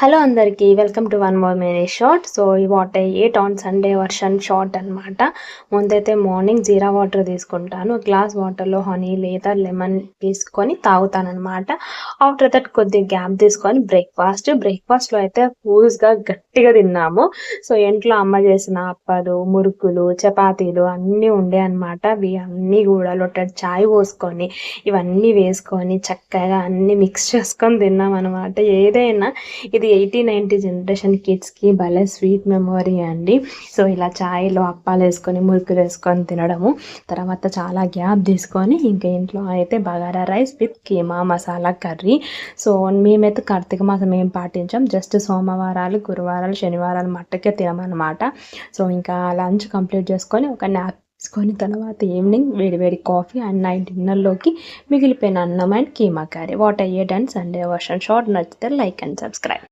Hello అందరికీ welcome to one more Mary short. So ఈ water eight on Sunday version short అనమాట ముందైతే morning జీరా water తీసుకుంటాను. Glass వాటర్లో హనీ లేదా లెమన్ తీసుకొని తాగుతానమాట ఆఫ్టర్ దట్ కొద్దిగా గ్యాప్ తీసుకొని బ్రేక్ఫాస్ట్. బ్రేక్ఫాస్ట్లో అయితే ఫూల్స్గా గట్టిగా తిన్నాము. సో ఇంట్లో అమ్మ చేసిన అప్పలు మురుకులు చపాతీలు అన్నీ ఉండే అనమాట అవి అన్నీ కూడా లొట్టడి చాయ్ పోసుకొని ఇవన్నీ వేసుకొని చక్కగా అన్నీ మిక్స్ చేసుకొని తిన్నాం అనమాట ఏదైనా ఇది ఎయిటీ నైంటీ జనరేషన్ కిడ్స్కి భలే స్వీట్ మెమొరీ అండి. సో ఇలా ఛాయ్లో అప్పాలు వేసుకొని మురుకులు వేసుకొని తినడము. తర్వాత చాలా గ్యాప్ తీసుకొని ఇంకా ఇంట్లో అయితే bagara rice with keema masala curry. So మేమైతే కార్తీక మాసం ఏం పాటించాం జస్ట్ సోమవారాలు గురువారాలు శనివారాలు మట్టుకే తినమన్నమాట. సో ఇంకా లంచ్ కంప్లీట్ చేసుకొని ఒక నాప్ తీసుకొని తర్వాత ఈవినింగ్ వేడివేడి కాఫీ అండ్ నైట్ డిన్నర్లోకి మిగిలిపోయిన అన్నం and keema curry. What I ate and Sunday version short నచ్చితే లైక్ అండ్ సబ్స్క్రైబ్.